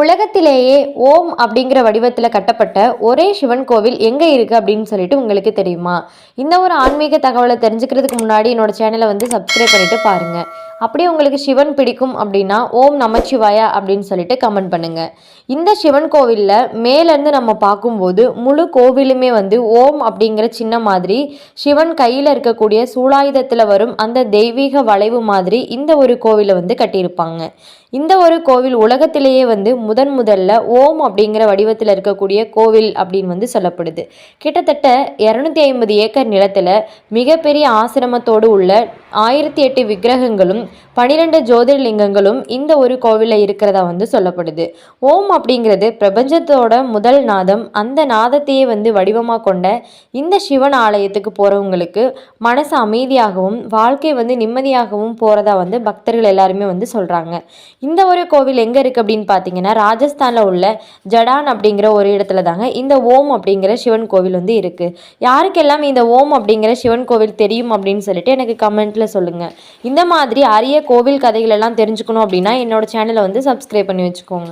உலகத்திலேயே ஓம் அப்படிங்கிற வடிவத்தில் கட்டப்பட்ட ஒரே சிவன் கோவில் எங்கே இருக்குது அப்படின்னு சொல்லிட்டு உங்களுக்கு தெரியுமா? இந்த ஒரு ஆன்மீக தகவலை தெரிஞ்சுக்கிறதுக்கு முன்னாடி என்னோட சேனலை வந்து சப்ஸ்கிரைப் பண்ணிவிட்டு பாருங்கள் அப்படியே உங்களுக்கு சிவன் பிடிக்கும் அப்படின்னா ஓம் நமச்சிவாயா அப்படின்னு சொல்லிட்டு கமெண்ட் பண்ணுங்கள் இந்த சிவன் கோவிலில் மேலேருந்து நம்ம பார்க்கும்போது முழு கோவிலுமே வந்து ஓம் அப்படிங்கிற சின்ன மாதிரி சிவன் கையில் இருக்கக்கூடிய சூலாயுதத்தில் வரும் அந்த தெய்வீக வளைவு மாதிரி இந்த ஒரு கோவிலை வந்து கட்டியிருப்பாங்க. இந்த ஒரு கோவில் உலகத்திலேயே வந்து முதன் முதல்ல ஓம் அப்படிங்கிற வடிவத்தில் இருக்கக்கூடிய கோவில் அப்படின்னு வந்து சொல்லப்படுது. கிட்டத்தட்ட இரநூத்தி ஐம்பது ஏக்கர் நிலத்தில் மிகப்பெரிய ஆசிரமத்தோடு உள்ள ஆயிரத்தி எட்டு விக்கிரகங்களும் பனிரெண்டு ஜோதிர்லிங்கங்களும் இந்த ஒரு கோவிலில் இருக்கிறதா வந்து சொல்லப்படுது. ஓம் அப்படிங்கிறது பிரபஞ்சத்தோட முதல் நாதம். அந்த நாதத்தையே வந்து வடிவமாக கொண்ட இந்த சிவன் ஆலயத்துக்கு போகிறவங்களுக்கு மனசு அமைதியாகவும் வாழ்க்கை வந்து நிம்மதியாகவும் போகிறதா வந்து பக்தர்கள் எல்லாருமே வந்து சொல்கிறாங்க இந்த ஒரு கோவில் எங்கே இருக்குது அப்படின்னு பார்த்தீங்கன்னா ராஜஸ்தானில் உள்ள ஜடான் அப்படிங்கிற ஒரு இடத்துல தாங்க இந்த ஓம் அப்படிங்கிற சிவன் கோவில் வந்து இருக்குது யாருக்கெல்லாம் இந்த ஓம் அப்படிங்கிற சிவன் கோவில் தெரியும் அப்படின்னு சொல்லிட்டு எனக்கு கமெண்ட் கமெண்ட்டில் சொல்லுங்கள் இந்த மாதிரி அரிய கோவில் கதைகள் எல்லாம் தெரிஞ்சுக்கணும் அப்படின்னா என்னோட சேனலை வந்து சப்ஸ்கிரைப் பண்ணி வச்சுக்கோங்க.